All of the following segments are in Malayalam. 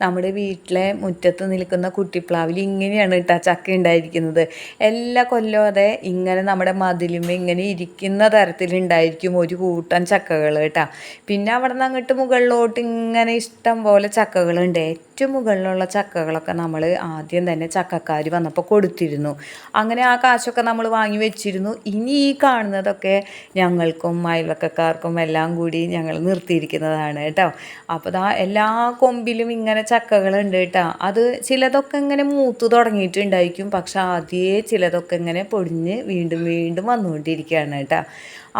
നമ്മുടെ വീട്ടിലെ മുറ്റത്ത് നിൽക്കുന്ന കുട്ടിപ്ലാവിൽ ഇങ്ങനെയാണ് കേട്ടോ ചക്ക ഉണ്ടായിരിക്കുന്നത്. എല്ലാ കൊല്ലവും അതെ ഇങ്ങനെ നമ്മുടെ മതിലുമ്പ് ഇങ്ങനെ ഇരിക്കുന്ന തരത്തിലുണ്ടായിരിക്കും ഒരു കൂട്ടം ചക്കകൾ കേട്ടോ പിന്നെ അവിടെ നിന്ന് അങ്ങോട്ട് മുകളിലോട്ട് ഇങ്ങനെ ഇഷ്ടം പോലെ ചക്കകളുണ്ട്. ഏറ്റവും മുകളിലുള്ള ചക്കകളൊക്കെ നമ്മൾ ആദ്യം തന്നെ ചക്കക്കാർ വന്നപ്പോൾ കൊടുത്തിരുന്നു. അങ്ങനെ ആ കാശൊക്കെ നമ്മൾ വാങ്ങി വെച്ചിരുന്നു. ഇനി ഈ കാണുന്നതൊക്കെ ഞങ്ങൾക്കും അയൽവക്കക്കാർക്കും എല്ലാം കൂടി ഞങ്ങൾ നിർത്തിയിരിക്കുന്നതാണ് കേട്ടോ അപ്പോൾ ദാ എല്ലാ കൊമ്പിലും ഇങ്ങനെ ചക്കകളുണ്ട് കേട്ടോ. അത് ചിലതൊക്കെ ഇങ്ങനെ മൂത്ത് തുടങ്ങിയിട്ടുണ്ടായിരിക്കും. പക്ഷെ ആദ്യമേ ചിലതൊക്കെ ഇങ്ങനെ പൊടിഞ്ഞ് വീണ്ടും വീണ്ടും വന്നുകൊണ്ടിരിക്കുകയാണ് കേട്ടോ.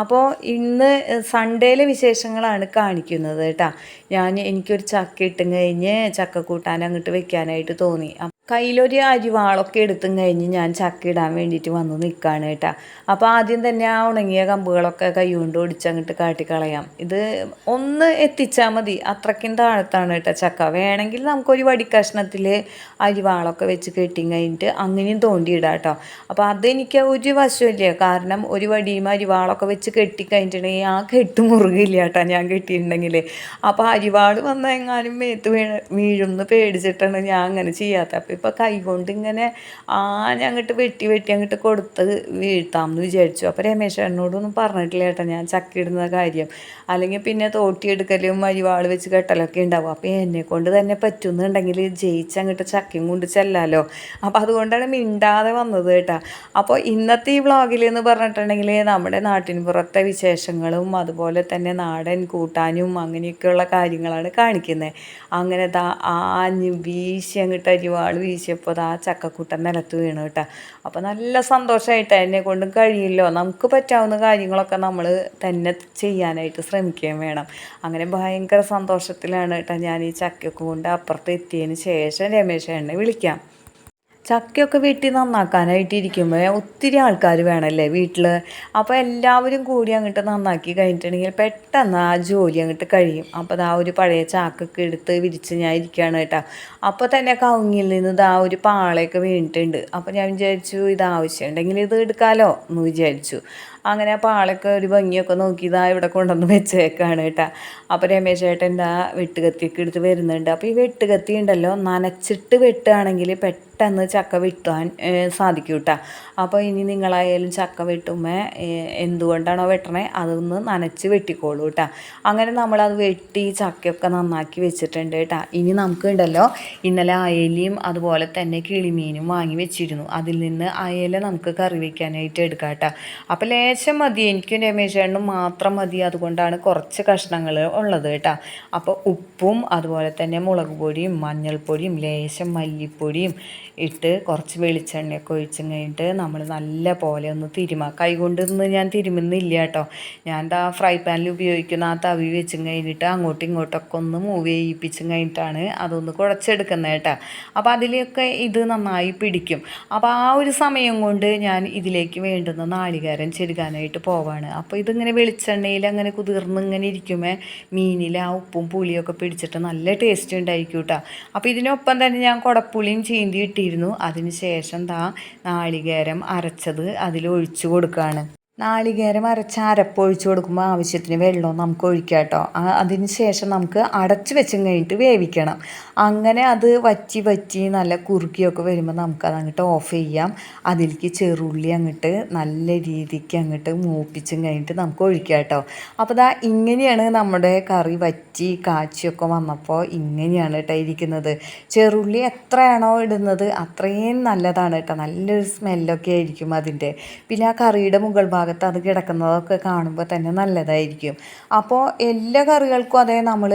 അപ്പോൾ ഇന്ന് സൺഡേയിലെ വിശേഷങ്ങളാണ് കാണിക്കുന്നത് കേട്ടോ. ഞാൻ എനിക്കൊരു ചക്ക ഇട്ടും കഴിഞ്ഞ് ചക്ക കൂട്ടാൻ അങ്ങോട്ട് വെക്കാനായിട്ട് തോന്നി. കയ്യിലൊരു അരിവാളൊക്കെ എടുത്തും കഴിഞ്ഞ് ഞാൻ ചക്ക ഇടാൻ വേണ്ടിയിട്ട് വന്ന് നിൽക്കുകയാണ് കേട്ടോ. അപ്പോൾ ആദ്യം തന്നെ ആ ഉണങ്ങിയ കമ്പുകളൊക്കെ കൈ കൊണ്ട് ഒടിച്ചങ്ങോട്ട് കാട്ടിക്കളയാം. ഇത് ഒന്ന് എത്തിച്ചാൽ മതി. അത്രയ്ക്കും താഴത്താണ് കേട്ടോ ചക്ക. വേണമെങ്കിൽ നമുക്കൊരു വടിക്കഷ്ണത്തിൽ അരിവാളൊക്കെ വെച്ച് കെട്ടിയും കഴിഞ്ഞിട്ട് അങ്ങനെയും തോണ്ടിയിടാം കേട്ടോ. അപ്പോൾ അതെനിക്ക് ഒരു വശമില്ല കാരണം ഒരു വടിയും അരിവാളൊക്കെ വെച്ച് കെട്ടി കഴിഞ്ഞിട്ടുണ്ടെങ്കിൽ ആ കെട്ട് മുറുകില്ല കേട്ടോ ഞാൻ കെട്ടിയിട്ടുണ്ടെങ്കിൽ അപ്പോൾ അരിവാൾ വന്നെങ്ങാനും മേത്ത് വീഴ വീഴുമെന്ന് പേടിച്ചിട്ടാണ് ഞാൻ അങ്ങനെ ചെയ്യാത്ത ഇപ്പോൾ കൈകൊണ്ട് ഇങ്ങനെ ആ അങ്ങോട്ട് വെട്ടി വെട്ടി അങ്ങോട്ട് കൊടുത്ത് വീഴ്ത്താമെന്ന് വിചാരിച്ചു. അപ്പോൾ എന്നോടൊന്നും പറഞ്ഞിട്ടില്ല ചേട്ടാ ഞാൻ ചക്കിയിടുന്ന കാര്യം. അല്ലെങ്കിൽ പിന്നെ തോട്ടിയെടുക്കലും അരിവാൾ വെച്ച് കെട്ടലൊക്കെ ഉണ്ടാവും. അപ്പോൾ എന്നെ കൊണ്ട് തന്നെ പറ്റുന്നുണ്ടെങ്കിൽ ജയിച്ച് അങ്ങോട്ട് ചക്കയും കൊണ്ട് ചെല്ലാലോ. അപ്പോൾ അതുകൊണ്ടാണ് മിണ്ടാതെ വന്നത് കേട്ടോ. അപ്പോൾ ഇന്നത്തെ ഈ വ്ളോഗിൽ എന്ന് പറഞ്ഞിട്ടുണ്ടെങ്കിൽ നമ്മുടെ നാട്ടിൻ പുറത്തെ വിശേഷങ്ങളും അതുപോലെ തന്നെ നാടൻ കൂട്ടാനും അങ്ങനെയൊക്കെയുള്ള കാര്യങ്ങളാണ് കാണിക്കുന്നത് അങ്ങനെ ദാ ആഞ്ഞ് വീശി അങ്ങോട്ട് അരിവാൾ വീശിയപ്പോൾ ആ ചക്കക്കൂട്ടൻ നിലത്ത് വീണ് കേട്ടോ. അപ്പോൾ നല്ല സന്തോഷമായിട്ട് എന്നെ കൊണ്ടും കഴിയില്ലോ. നമുക്ക് പറ്റാവുന്ന കാര്യങ്ങളൊക്കെ നമ്മൾ തന്നെ ചെയ്യാനായിട്ട് ശ്രമിക്കുകയും വേണം. അങ്ങനെ ഭയങ്കര സന്തോഷത്തിലാണ് കേട്ടോ ഞാൻ ഈ ചക്കക്കൂണ്ട് കൊണ്ട് അപ്പുറത്ത് എത്തിയതിന് ശേഷം രമേശ് എന്നെ വിളിക്കാം. ചക്കയൊക്കെ വെട്ടി നന്നാക്കാനായിട്ട് ഇരിക്കുമ്പോൾ ഒത്തിരി ആൾക്കാർ വേണമല്ലേ വീട്ടിൽ അപ്പോൾ എല്ലാവരും കൂടി അങ്ങോട്ട് നന്നാക്കി കഴിഞ്ഞിട്ടുണ്ടെങ്കിൽ പെട്ടെന്ന് ആ ജോലി അങ്ങോട്ട് കഴിയും. അപ്പോൾ ആ ഒരു പഴയ ചാക്കൊക്കെ എടുത്ത് വിരിച്ച് ഞാൻ ഇരിക്കുകയാണ് കേട്ടോ. അപ്പോൾ തന്നെ കവുങ്ങിൽ നിന്ന് ഇതാ ഒരു പാളയൊക്കെ വീണിട്ടുണ്ട്. അപ്പോൾ ഞാൻ വിചാരിച്ചു ഇത് ആവശ്യമുണ്ടെങ്കിൽ ഇത് എടുക്കാമല്ലോ എന്ന് വിചാരിച്ചു. അങ്ങനെ പാളൊക്കെ ഒരു ഭംഗിയൊക്കെ നോക്കി ഇതാ ഇവിടെ കൊണ്ടുവന്ന് വെച്ചേക്കാണ് കേട്ടോ. അപ്പോൾ രമേശ് ചേട്ടൻ ആ വെട്ടുകത്തിയൊക്കെ എടുത്ത് വരുന്നുണ്ട്. അപ്പോൾ ഈ വെട്ടുകത്തി ഉണ്ടല്ലോ നനച്ചിട്ട് വെട്ടുകയാണെങ്കിൽ പെട്ടെന്ന് ചക്ക വെട്ടാൻ സാധിക്കും കേട്ടോ. അപ്പോൾ ഇനി നിങ്ങളായാലും ചക്ക വെട്ടുമ്പോൾ എന്തുകൊണ്ടാണോ വെട്ടണേ അതൊന്ന് നനച്ച് വെട്ടിക്കോളൂ കേട്ടോ. അങ്ങനെ നമ്മളത് വെട്ടി ചക്കയൊക്കെ നന്നാക്കി വെച്ചിട്ടുണ്ട് കേട്ടോ. ഇനി നമുക്ക് ഉണ്ടല്ലോ ഇന്നലെ അയലയും അതുപോലെ തന്നെ കിളിമീനും വാങ്ങി വെച്ചിരുന്നു. അതിൽ നിന്ന് അയല നമുക്ക് കറി വയ്ക്കാനായിട്ട് എടുക്കാം കേട്ടോ. അപ്പോൾ ലേശം മതി. എനിക്കും രമേശേണ്ണും മാത്രം മതി. അതുകൊണ്ടാണ് കുറച്ച് കഷ്ണങ്ങൾ ഉള്ളത് കേട്ടോ. അപ്പോൾ ഉപ്പും അതുപോലെ തന്നെ മുളക് പൊടിയും മഞ്ഞൾപ്പൊടിയും ലേശം മല്ലിപ്പൊടിയും ഇട്ട് കുറച്ച് വെളിച്ചെണ്ണയൊക്കെ ഒഴിച്ച് കഴിഞ്ഞിട്ട് നമ്മൾ നല്ല പോലെ ഒന്ന് തിരുമ. കൈകൊണ്ട് നിന്ന് ഞാൻ തിരുമുന്നില്ല കേട്ടോ. ഞാൻ ആ ഫ്രൈ പാനിൽ ഉപയോഗിക്കുന്ന ആ തവി വെച്ച് കഴിഞ്ഞിട്ട് അങ്ങോട്ടും ഇങ്ങോട്ടൊക്കെ ഒന്ന് മൂവ് ചെയ്യിപ്പിച്ചു കഴിഞ്ഞിട്ടാണ് അതൊന്ന് കുഴച്ചെടുക്കുന്നത് കേട്ടോ. അപ്പോൾ അതിലൊക്കെ ഇത് നന്നായി പിടിക്കും. അപ്പോൾ ആ ഒരു സമയം കൊണ്ട് ഞാൻ ഇതിലേക്ക് വേണ്ടുന്ന നാളികേരം ചെരുകാനായിട്ട് പോവാണ്. അപ്പോൾ ഇതിങ്ങനെ വെളിച്ചെണ്ണയിൽ അങ്ങനെ കുതിർന്ന് ഇങ്ങനെ ഇരിക്കുമ്പോൾ മീനിൽ ആ ഉപ്പും പുളിയൊക്കെ പിടിച്ചിട്ട് നല്ല ടേസ്റ്റ് ഉണ്ടായിരിക്കും കേട്ടോ അപ്പോൾ ഇതിനൊപ്പം തന്നെ ഞാൻ കുടപ്പുളിയും ചീന്തി ഇട്ടിരുന്നു. അതിന് ശേഷം ദാ നാളികേരം അരച്ചത് അതിൽ ഒഴിച്ചു കൊടുക്കുകയാണ് നാളികേരം അരച്ച അരപ്പ് ഒഴിച്ചു കൊടുക്കുമ്പോൾ ആവശ്യത്തിന് വെള്ളവും നമുക്ക് ഒഴിക്കാം കേട്ടോ അതിന് ശേഷം നമുക്ക് അടച്ചു വെച്ചും കഴിഞ്ഞിട്ട് വേവിക്കണം. അങ്ങനെ അത് വറ്റി വറ്റി നല്ല കുറുക്കിയൊക്കെ വരുമ്പോൾ നമുക്കത് അങ്ങോട്ട് ഓഫ് ചെയ്യാം. അതിലേക്ക് ചെറുള്ളി അങ്ങോട്ട് നല്ല രീതിക്ക് അങ്ങോട്ട് മൂപ്പിച്ചും കഴിഞ്ഞിട്ട് നമുക്ക് ഒഴിക്കാം കേട്ടോ. അപ്പോൾ ദാ ഇങ്ങനെയാണ് നമ്മുടെ കറി വറ്റി കാച്ചിയൊക്കെ വന്നപ്പോൾ ഇങ്ങനെയാണ് കേട്ടോ ഇരിക്കുന്നത്. ചെറുള്ളി എത്രയാണോ ഇടുന്നത് അത്രയും നല്ലതാണ് കേട്ടോ നല്ലൊരു സ്മെല്ലൊക്കെ ആയിരിക്കും അതിന്റെ. പിന്നെ ആ കറിയുടെ മുകൾ ഭാഗം ഭാഗത്ത് അത് കിടക്കുന്നതൊക്കെ കാണുമ്പോൾ തന്നെ നല്ലതായിരിക്കും. അപ്പോൾ എല്ലാ കറികൾക്കും അതേ നമ്മൾ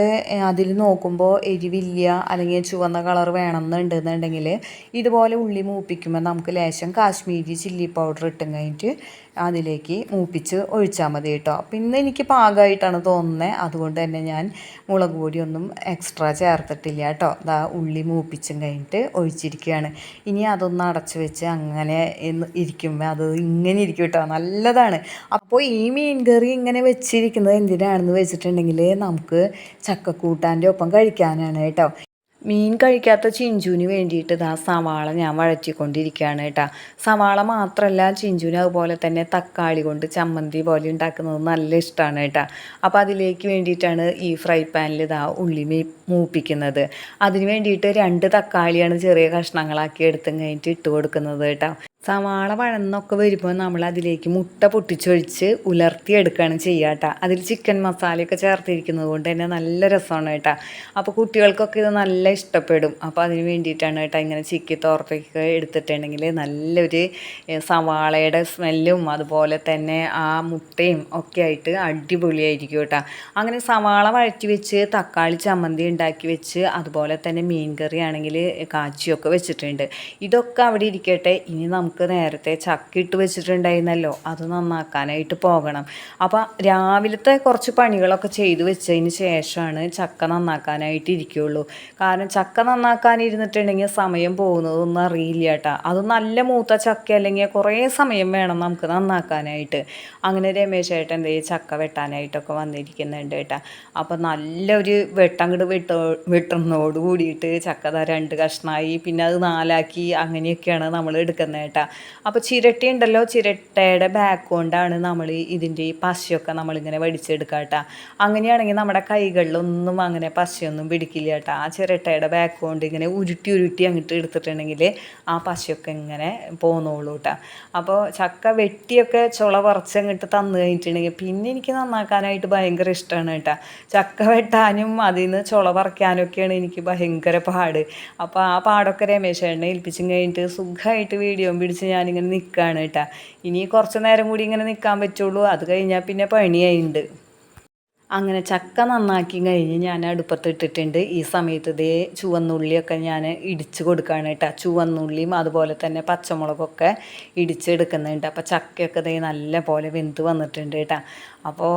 അതിൽ നോക്കുമ്പോൾ എരിവില്ല അല്ലെങ്കിൽ ചുവന്ന കളർ വേണമെന്നുണ്ടെന്നുണ്ടെങ്കിൽ ഇതുപോലെ ഉള്ളി മൂപ്പിക്കുമ്പോൾ നമുക്ക് ലേശം കാശ്മീരി ചില്ലി പൗഡർ ഇട്ടും കഴിഞ്ഞിട്ട് അതിലേക്ക് മൂപ്പിച്ച് ഒഴിച്ചാൽ മതി കേട്ടോ. പിന്നെ എനിക്ക് പാകമായിട്ടാണ് തോന്നുന്നത്. അതുകൊണ്ട് തന്നെ ഞാൻ മുളക് പൊടിയൊന്നും എക്സ്ട്രാ ചേർത്തിട്ടില്ല കേട്ടോ. അതാ ഉള്ളി മൂപ്പിച്ചും കഴിഞ്ഞിട്ട് ഒഴിച്ചിരിക്കുകയാണ്. ഇനി അതൊന്ന് അടച്ചു വെച്ച് അങ്ങനെ ഇരിക്കുമ്പോൾ അത് ഇങ്ങനെ ഇരിക്കും കേട്ടോ. നല്ലതാണ്. അപ്പോൾ ഈ മീൻ കറി ഇങ്ങനെ വെച്ചിരിക്കുന്നത് എന്തിനാണെന്ന് വെച്ചിട്ടുണ്ടെങ്കിൽ നമുക്ക് ചക്കക്കൂട്ടാന്റെ ഒപ്പം കഴിക്കാനാണ് കേട്ടോ. മീൻ കഴിക്കാത്ത ചിഞ്ചുവിന് വേണ്ടിയിട്ട് ഇതാ സവാള ഞാൻ വഴറ്റിക്കൊണ്ടിരിക്കുകയാണ് കേട്ടോ. സവാള മാത്രമല്ല ചിഞ്ചുവിന് അതുപോലെ തന്നെ തക്കാളി കൊണ്ട് ചമ്മന്തി പോലെ ഉണ്ടാക്കുന്നത് നല്ല ഇഷ്ടമാണ് കേട്ടോ. അപ്പോൾ അതിലേക്ക് വേണ്ടിയിട്ടാണ് ഈ ഫ്രൈ പാനിൽ ഇതാ ഉള്ളി മൂപ്പിക്കുന്നത്. അതിന് വേണ്ടിയിട്ട് രണ്ട് തക്കാളിയാണ് ചെറിയ കഷ്ണങ്ങളാക്കി എടുത്തും കഴിഞ്ഞിട്ട് ഇട്ട് കൊടുക്കുന്നത് കേട്ടോ. സവാള വഴന്നൊക്കെ വരുമ്പോൾ നമ്മൾ അതിലേക്ക് മുട്ട പൊട്ടിച്ചൊഴിച്ച് ഉലർത്തിയെടുക്കുകയാണ് ചെയ്യുക കേട്ടോ. അതിൽ ചിക്കൻ മസാലയൊക്കെ ചേർത്തിരിക്കുന്നത് കൊണ്ട് തന്നെ നല്ല രസമാണ് കേട്ടോ. അപ്പോൾ കുട്ടികൾക്കൊക്കെ ഇത് നല്ല ഇഷ്ടപ്പെടും. അപ്പോൾ അതിന് വേണ്ടിയിട്ടാണ് കേട്ടോ ഇങ്ങനെ ചിക്കി തോർത്തൊക്കെ എടുത്തിട്ടുണ്ടെങ്കിൽ നല്ലൊരു സവാളയുടെ സ്മെല്ലും അതുപോലെ തന്നെ ആ മുട്ടയും ഒക്കെ ആയിട്ട് അടിപൊളിയായിരിക്കും കേട്ടോ. അങ്ങനെ സവാള വഴറ്റി വെച്ച് തക്കാളി ചമ്മന്തി ഉണ്ടാക്കി വെച്ച് അതുപോലെ തന്നെ മീൻ കറി ആണെങ്കിൽ കാച്ചിയൊക്കെ വെച്ചിട്ടുണ്ട്. ഇതൊക്കെ അവിടെ ഇരിക്കട്ടെ. ഇനി നമുക്ക് നമുക്ക് നേരത്തെ ചക്ക ഇട്ട് വെച്ചിട്ടുണ്ടായിരുന്നല്ലോ അത് നന്നാക്കാനായിട്ട് പോകണം. അപ്പോൾ രാവിലത്തെ കുറച്ച് പണികളൊക്കെ ചെയ്തു വെച്ചതിന് ശേഷമാണ് ചക്ക നന്നാക്കാനായിട്ട് ഇരിക്കുകയുള്ളൂ കാരണം ചക്ക നന്നാക്കാനിരുന്നിട്ടുണ്ടെങ്കിൽ സമയം പോകുന്നതൊന്നും അറിയില്ല കേട്ടോ. അത് നല്ല മൂത്ത ചക്ക അല്ലെങ്കിൽ കുറേ സമയം വേണം നമുക്ക് നന്നാക്കാനായിട്ട്. അങ്ങനെ രമേശ് ഏട്ടൻ എന്തേ ചക്ക വെട്ടാനായിട്ടൊക്കെ വന്നിരിക്കുന്നുണ്ട് കേട്ടോ. അപ്പോൾ നല്ലൊരു വെട്ടങ്ങട് വെട്ട വെട്ടുന്നതോട് കൂടിയിട്ട് ചക്ക രണ്ട് കഷ്ണമായി പിന്നെ അത് നാലാക്കി അങ്ങനെയൊക്കെയാണ് നമ്മൾ എടുക്കുന്നത് കേട്ടോ അപ്പോൾ ചിരട്ടി ഉണ്ടല്ലോ ചിരട്ടയുടെ ബാക്ക് കൊണ്ടാണ് നമ്മൾ ഇതിന്റെ ഈ പശയൊക്കെ നമ്മളിങ്ങനെ വടിച്ചെടുക്കുക കേട്ടോ. അങ്ങനെയാണെങ്കിൽ നമ്മുടെ കൈകളിലൊന്നും അങ്ങനെ പശയൊന്നും പിടിക്കില്ല കേട്ടോ. ആ ചിരട്ടയുടെ ബാക്ക് കൊണ്ട് ഇങ്ങനെ ഉരുട്ടി ഉരുട്ടി അങ്ങോട്ട് എടുത്തിട്ടുണ്ടെങ്കിൽ ആ പശയൊക്കെ ഇങ്ങനെ പോന്നോളൂ കേട്ടോ. അപ്പോൾ ചക്ക വെട്ടിയൊക്കെ ചുള പറിച്ച് അങ്ങോട്ട് തന്നു കഴിഞ്ഞിട്ടുണ്ടെങ്കിൽ പിന്നെ എനിക്ക് നന്നാക്കാനായിട്ട് ഭയങ്കര ഇഷ്ടമാണ് കേട്ടോ. ചക്ക വെട്ടാനും അതിൽ നിന്ന് ചുള പറിക്കാനൊക്കെയാണ് എനിക്ക് ഭയങ്കര പാട്. അപ്പോൾ ആ പാടൊക്കെ രമേശ് രമേശേട്ടനെ ഏൽപ്പിച്ചും കഴിഞ്ഞിട്ട് സുഖമായിട്ട് വീഡിയോ പിടിച്ച് ഞാനിങ്ങനെ നിൽക്കുകയാണ് കേട്ടോ. ഇനി കുറച്ച് നേരം കൂടി ഇങ്ങനെ നിൽക്കാൻ പറ്റുള്ളൂ. അത് കഴിഞ്ഞാൽ പിന്നെ പണിയായിട്ടുണ്ട് അങ്ങനെ ചക്ക നന്നാക്കി കഴിഞ്ഞ് ഞാൻ അടുപ്പത്ത് ഇട്ടിട്ടുണ്ട്. ഈ സമയത്ത് ഇതേ ചുവന്നുള്ളിയൊക്കെ ഞാൻ ഇടിച്ച് കൊടുക്കുകയാണ് കേട്ടോ. ചുവന്നുള്ളിയും അതുപോലെ തന്നെ പച്ചമുളകൊക്കെ ഇടിച്ചെടുക്കുന്നുണ്ട് അപ്പോൾ ചക്കയൊക്കെ ഇതേ നല്ല പോലെ വെന്ത് വന്നിട്ടുണ്ട് കേട്ടോ. അപ്പോൾ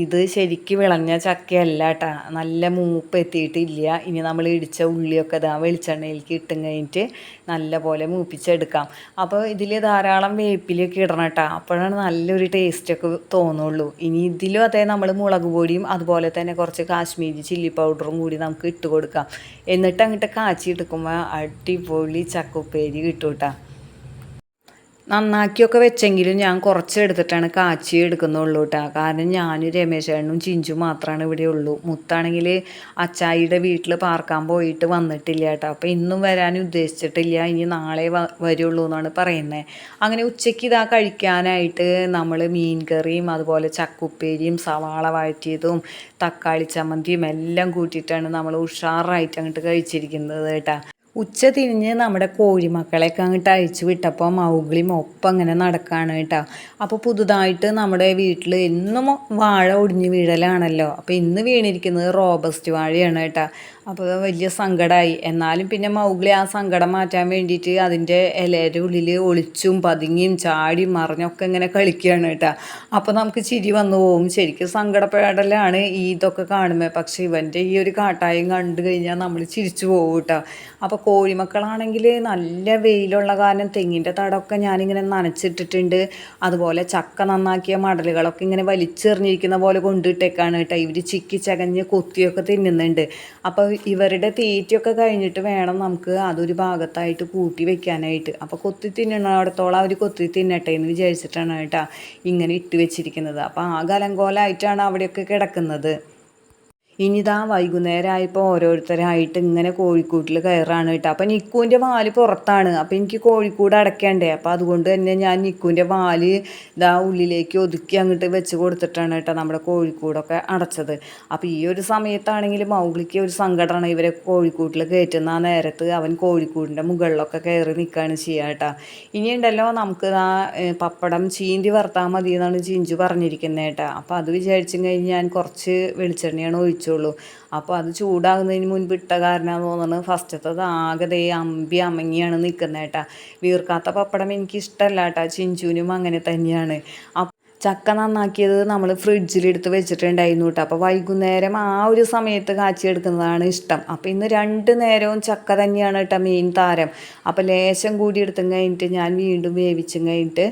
ഇത് ശരിക്ക് വിളഞ്ഞ ചക്കയല്ല കേട്ടോ നല്ല മൂപ്പ് എത്തിയിട്ടില്ല ഇനി നമ്മൾ ഇടിച്ച ഉള്ളിയൊക്കെ ഇതാ വെളിച്ചെണ്ണയിലേക്ക് ഇട്ടും കഴിഞ്ഞിട്ട് നല്ല പോലെ മൂപ്പിച്ചെടുക്കാം. അപ്പോൾ ഇതിൽ ധാരാളം വേപ്പിലൊക്കെ ഇടണം കേട്ടോ അപ്പോഴാണ് നല്ലൊരു ടേസ്റ്റൊക്കെ തോന്നുള്ളൂ. ഇനി ഇതിലും അതേ നമ്മൾ മുളക് പൊടിയും അതുപോലെ തന്നെ കുറച്ച് കാശ്മീരി ചില്ലി പൗഡറും കൂടി നമുക്ക് ഇട്ട് കൊടുക്കാം. എന്നിട്ട് അങ്ങോട്ട് കാച്ചി എടുക്കുമ്പോൾ അടിപൊളി ചക്കുപ്പേരി കിട്ടും കേട്ടോ നന്നാക്കിയൊക്കെ വെച്ചെങ്കിലും ഞാൻ കുറച്ച് എടുത്തിട്ടാണ് കാച്ചി എടുക്കുന്നുള്ളൂ കേട്ടോ കാരണം ഞാനും രമേശേണ്ണും ചിഞ്ചു മാത്രമാണ് ഇവിടെ ഉള്ളൂ. മുത്താണെങ്കിൽ അച്ചായിയുടെ വീട്ടിൽ പാർക്കാൻ പോയിട്ട് വന്നിട്ടില്ല കേട്ടോ അപ്പോൾ ഇന്നും വരാൻ ഉദ്ദേശിച്ചിട്ടില്ല. ഇനി നാളെ വരുള്ളൂ എന്നാണ് പറയുന്നത് അങ്ങനെ ഉച്ചയ്ക്ക് ഇതാ കഴിക്കാനായിട്ട് നമ്മൾ മീൻ കറിയും അതുപോലെ ചക്കുപ്പേരിയും സവാള വഴറ്റിയതും തക്കാളി ചമ്മന്തിയും എല്ലാം കൂട്ടിയിട്ടാണ് നമ്മൾ ഉഷാറായിട്ട് അങ്ങോട്ട് കഴിച്ചിരിക്കുന്നത് കേട്ടോ ഉച്ച തിരിഞ്ഞ് നമ്മുടെ കോഴിമക്കളെയൊക്കെ അങ്ങോട്ട് അഴിച്ചു വിട്ടപ്പോൾ മൗഗ്ലിയും ഒപ്പം അങ്ങനെ നടക്കുകയാണ് കേട്ടോ. അപ്പോൾ പുതുതായിട്ട് നമ്മുടെ വീട്ടിൽ എന്നും വാഴ ഒടിഞ്ഞ് വീഴലാണല്ലോ. അപ്പോൾ ഇന്ന് വീണിരിക്കുന്നത് റോബസ്റ്റ് വാഴയാണ് കേട്ടോ. അപ്പോൾ വലിയ സങ്കടമായി എന്നാലും പിന്നെ മൗഗ്ലി ആ സങ്കടം മാറ്റാൻ വേണ്ടിയിട്ട് അതിന്റെ ഇലയുടെ ഉള്ളിൽ ഒളിച്ചും പതുങ്ങിയും ചാടി മറിഞ്ഞൊക്കെ ഇങ്ങനെ കളിക്കുകയാണ് കേട്ടോ. അപ്പോൾ നമുക്ക് ചിരി വന്നു പോകും ശരിക്കും സങ്കടപ്പെടലാണ് ഈ ഇതൊക്കെ കാണുമ്പോൾ പക്ഷേ ഇവന്റെ ഈ ഒരു കാട്ടായും കണ്ടു കഴിഞ്ഞാൽ നമ്മൾ ചിരിച്ചു പോകും കേട്ടോ. അപ്പോൾ കോഴിമക്കളാണെങ്കിൽ നല്ല വെയിലുള്ള കാരണം തെങ്ങിന്റെ തടമൊക്കെ ഞാനിങ്ങനെ നനച്ചിട്ടിട്ടുണ്ട്. അതുപോലെ ചക്ക നന്നാക്കിയ മടലുകളൊക്കെ ഇങ്ങനെ വലിച്ചെറിഞ്ഞിരിക്കുന്ന പോലെ കൊണ്ടിട്ടേക്കാണ് കേട്ടോ. ഇവർ ചിക്കി ചകഞ്ഞ് കൊത്തിയൊക്കെ തിന്നുന്നുണ്ട്. അപ്പോൾ ഇവരുടെ തീറ്റയൊക്കെ കഴിഞ്ഞിട്ട് വേണം നമുക്ക് അതൊരു ഭാഗത്തായിട്ട് കൂട്ടി വെക്കാനായിട്ട്. അപ്പോൾ കൊത്തി തിന്നണോടത്തോളം അവർ കൊത്തി തിന്നട്ടെ എന്ന് വിചാരിച്ചിട്ടാണ് കേട്ടോ ഇങ്ങനെ ഇട്ട് വെച്ചിരിക്കുന്നത്. അപ്പോൾ ആ കലങ്കോലായിട്ടാണ് അവിടെയൊക്കെ കിടക്കുന്നത്. ഇനിതാ വൈകുന്നേരമായപ്പോൾ ഓരോരുത്തരായിട്ട് ഇങ്ങനെ കോഴിക്കൂട്ടിൽ കയറാണ് കേട്ടോ. അപ്പം നിക്കുവിന്റെ വാൽ പുറത്താണ്. അപ്പം എനിക്ക് കോഴിക്കൂട് അടയ്ക്കണ്ടേ. അപ്പം അതുകൊണ്ട് തന്നെ ഞാൻ നിക്കുവിന്റെ വാൽ ഇതാ ഉള്ളിലേക്ക് ഒതുക്കി അങ്ങോട്ട് വെച്ച് കൊടുത്തിട്ടാണ് കേട്ടോ നമ്മുടെ കോഴിക്കൂടൊക്കെ അടച്ചത്. അപ്പം ഈ ഒരു സമയത്താണെങ്കിൽ മൗഗ്ലിക്ക് ഒരു സങ്കടമാണ് ഇവരെ കോഴിക്കൂട്ടിൽ കയറ്റുന്ന ആ നേരത്ത് അവൻ കോഴിക്കൂടിന്റെ മുകളിലൊക്കെ കയറി നിൽക്കുകയാണ് ചെയ്യുക കേട്ടോ. ഇനിയുണ്ടല്ലോ നമുക്ക് ആ പപ്പടം ചീന്തി വറുത്താൽ മതി എന്നാണ് ചിഞ്ചു പറഞ്ഞിരിക്കുന്നത് കേട്ടോ. അപ്പം അത് വിചാരിച്ചു കഴിഞ്ഞ് ഞാൻ കുറച്ച് വെളിച്ചെണ്ണയാണ് ഒഴിച്ചു ഒഴിച്ചുള്ളൂ അപ്പോൾ അത് ചൂടാകുന്നതിന് മുൻപ് ഇട്ട കാരണം തോന്നുന്നത്? ഫസ്റ്റത്തത് ആകെ അമ്പി അമങ്ങിയാണ് നിൽക്കുന്നത് കേട്ടാ. വീർക്കാത്ത പപ്പടം എനിക്ക് ഇഷ്ടമല്ല കേട്ടാ. ചിഞ്ചുവിനും അങ്ങനെ തന്നെയാണ്. ചക്ക നന്നാക്കിയത് നമ്മൾ ഫ്രിഡ്ജിലെടുത്ത് വെച്ചിട്ടുണ്ടായിരുന്നു കേട്ടോ. അപ്പോൾ വൈകുന്നേരം ആ ഒരു സമയത്ത് കാച്ചിയെടുക്കുന്നതാണ് ഇഷ്ടം. അപ്പോൾ ഇന്ന് രണ്ട് നേരവും ചക്ക തന്നെയാണ് കേട്ടോ മെയിൻ താരം. അപ്പോൾ ലേശം കൂടി എടുത്തും കഴിഞ്ഞിട്ട് ഞാൻ വീണ്ടും വേവിച്ചും കഴിഞ്ഞിട്ട്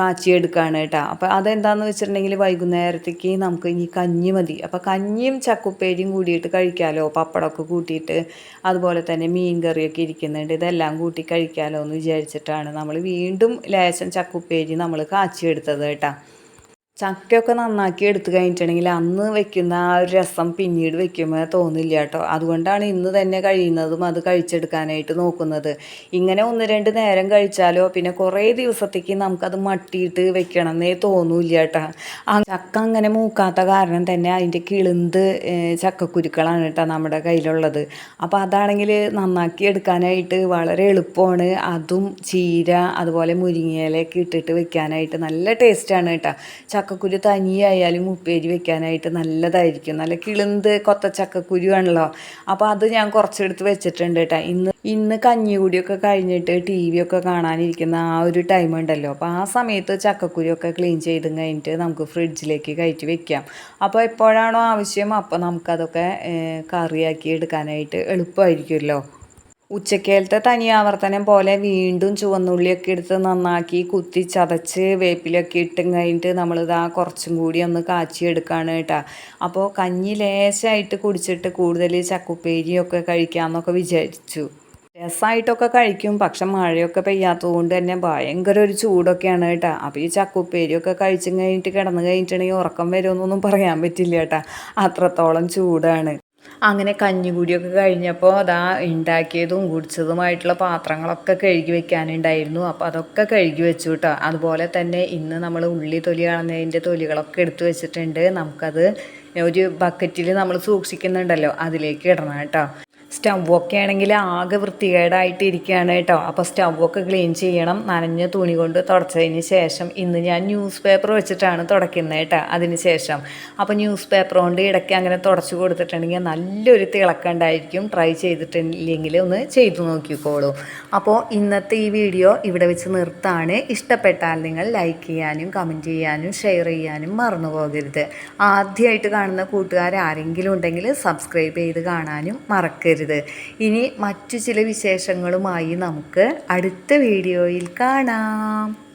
കാച്ചിയെടുക്കുകയാണ് കേട്ടോ അപ്പോൾ അതെന്താണെന്ന് വെച്ചിട്ടുണ്ടെങ്കിൽ വൈകുന്നേരത്തേക്ക് നമുക്ക് ഇനി കഞ്ഞി മതി. അപ്പോൾ കഞ്ഞിയും ചക്കുപ്പേരിയും കൂടിയിട്ട് കഴിക്കാമല്ലോ പപ്പടമൊക്കെ കൂട്ടിയിട്ട്. അതുപോലെ തന്നെ മീൻ കറിയൊക്കെ ഇരിക്കുന്നുണ്ട്. ഇതെല്ലാം കൂട്ടി കഴിക്കാമല്ലോ എന്ന് വിചാരിച്ചിട്ടാണ് നമ്മൾ വീണ്ടും ലേശം ചക്കുപ്പേരി നമ്മൾ കാച്ചിയെടുത്തത് കേട്ടോ. ചക്കയൊക്കെ നന്നാക്കി എടുത്തു കഴിഞ്ഞിട്ടുണ്ടെങ്കിൽ അന്ന് വെക്കുന്ന ആ ഒരു രസം പിന്നീട് വെക്കുമ്പോൾ തോന്നില്ല കേട്ടോ. അതുകൊണ്ടാണ് ഇന്ന് തന്നെ കഴിയുന്നതും അത് കഴിച്ചെടുക്കാനായിട്ട് നോക്കുന്നത്. ഇങ്ങനെ ഒന്ന് രണ്ട് നേരം കഴിച്ചാലോ പിന്നെ കുറേ ദിവസത്തേക്ക് നമുക്കത് മട്ടിയിട്ട് വെക്കണം എന്നേ തോന്നൂല്ല കേട്ടോ. ആ ചക്ക അങ്ങനെ മൂക്കാത്ത കാരണം തന്നെ അതിന്റെ കിളുന്ത് ചക്കക്കുരുക്കളാണ് കേട്ടോ നമ്മുടെ കയ്യിലുള്ളത്. അപ്പോൾ അതാണെങ്കിൽ നന്നാക്കി എടുക്കാനായിട്ട് വളരെ എളുപ്പമാണ്. അതും ചീര അതുപോലെ മുരിങ്ങയിലൊക്കെ ഇട്ടിട്ട് വെക്കാനായിട്ട് നല്ല ടേസ്റ്റാണ് കേട്ടോ. ചക്കക്കുരു തനിയായാലും ഉപ്പേരി വെക്കാനായിട്ട് നല്ലതായിരിക്കും. നല്ല കിളുന്ത് കൊത്ത ചക്കക്കുരു ആണല്ലോ അപ്പോൾ അത് ഞാൻ കുറച്ചെടുത്ത് വെച്ചിട്ടുണ്ട് കേട്ടോ ഇന്ന് ഇന്ന് കഞ്ഞി കൂടിയൊക്കെ കഴിഞ്ഞിട്ട് ടി വി ഒക്കെ കാണാനിരിക്കുന്ന ആ ഒരു ടൈം ഉണ്ടല്ലോ. അപ്പോൾ ആ സമയത്ത് ചക്കക്കുരുയൊക്കെ ക്ലീൻ ചെയ്ത് കഴിഞ്ഞിട്ട് നമുക്ക് ഫ്രിഡ്ജിലേക്ക് കയറ്റി വെക്കാം. അപ്പോൾ എപ്പോഴാണോ ആവശ്യം അപ്പോൾ നമുക്കതൊക്കെ കറിയാക്കി എടുക്കാനായിട്ട് എളുപ്പമായിരിക്കുമല്ലോ. ഉച്ചക്കേലത്തെ തനിയാവർത്തനം പോലെ വീണ്ടും ചുവന്നുള്ളിയൊക്കെ എടുത്ത് നന്നാക്കി കുത്തി ചതച്ച് വേപ്പിലൊക്കെ ഇട്ടും കഴിഞ്ഞിട്ട് നമ്മളിതാ കുറച്ചും കൂടി ഒന്ന് കാച്ചിയെടുക്കുകയാണ് കേട്ടോ. അപ്പോൾ കഞ്ഞി ലേശമായിട്ട് കുടിച്ചിട്ട് കൂടുതൽ ചക്കുപ്പേരിയൊക്കെ കഴിക്കാമെന്നൊക്കെ വിചാരിച്ചു. രസമായിട്ടൊക്കെ കഴിക്കും പക്ഷെ മഴയൊക്കെ പെയ്യാത്തത് കൊണ്ട് തന്നെ ഭയങ്കര ഒരു ചൂടൊക്കെയാണ് കേട്ടോ. അപ്പോൾ ഈ ചക്കുപ്പേരിയൊക്കെ കഴിച്ചും കഴിഞ്ഞിട്ട് കിടന്നു കഴിഞ്ഞിട്ടുണ്ടെങ്കിൽ ഉറക്കം വരുമെന്നൊന്നും പറയാൻ പറ്റില്ല കേട്ടോ. അത്രത്തോളം ചൂടാണ്. അങ്ങനെ കഞ്ഞികൂടിയൊക്കെ കഴിഞ്ഞപ്പോൾ അതാ ഉണ്ടാക്കിയതും കുടിച്ചതുമായിട്ടുള്ള പാത്രങ്ങളൊക്കെ കഴുകി വെക്കാനുണ്ടായിരുന്നു. അപ്പോൾ അതൊക്കെ കഴുകി വെച്ചു കേട്ടോ അതുപോലെ തന്നെ ഇന്ന് നമ്മൾ ഉള്ളി തൊലി കളഞ്ഞതിന്റെ തൊലികളൊക്കെ എടുത്തു വെച്ചിട്ടുണ്ട്. നമുക്കത് ഒരു ബക്കറ്റിൽ നമ്മൾ സൂക്ഷിക്കുന്നുണ്ടല്ലോ. അതിലേക്ക് ഇടണം കേട്ടോ. സ്റ്റൗവൊക്കെ ആണെങ്കിൽ ആകെ വൃത്തികേടായിട്ട് ഇരിക്കുകയാണ് കേട്ടോ. അപ്പോൾ സ്റ്റൗവൊക്കെ ക്ലീൻ ചെയ്യണം. നനഞ്ഞ തുണി കൊണ്ട് തുടച്ചതിന് ശേഷം ഇന്ന് ഞാൻ ന്യൂസ് പേപ്പർ വെച്ചിട്ടാണ് തുടയ്ക്കുന്നത് കേട്ടോ അതിന് ശേഷം. അപ്പോൾ ന്യൂസ് പേപ്പർ കൊണ്ട് ഇടയ്ക്ക് അങ്ങനെ തുടച്ചു കൊടുത്തിട്ടുണ്ടെങ്കിൽ നല്ലൊരു തിളക്കം ഉണ്ടായിരിക്കും. ട്രൈ ചെയ്തിട്ടില്ലെങ്കിൽ ഒന്ന് ചെയ്തു നോക്കിക്കോളൂ. അപ്പോൾ ഇന്നത്തെ ഈ വീഡിയോ ഇവിടെ വെച്ച് നിർത്താണ്. ഇഷ്ടപ്പെട്ടാൽ നിങ്ങൾ ലൈക്ക് ചെയ്യാനും കമന്റ് ചെയ്യാനും ഷെയർ ചെയ്യാനും മറന്നു പോകരുത്. ആദ്യമായിട്ട് കാണുന്ന കൂട്ടുകാർ ആരെങ്കിലും ഉണ്ടെങ്കിൽ സബ്സ്ക്രൈബ് ചെയ്ത് കാണാനും മറക്കരുത്. ഇനി മറ്റു ചില വിശേഷങ്ങളുമായി നമുക്ക് അടുത്ത വീഡിയോയിൽ കാണാം.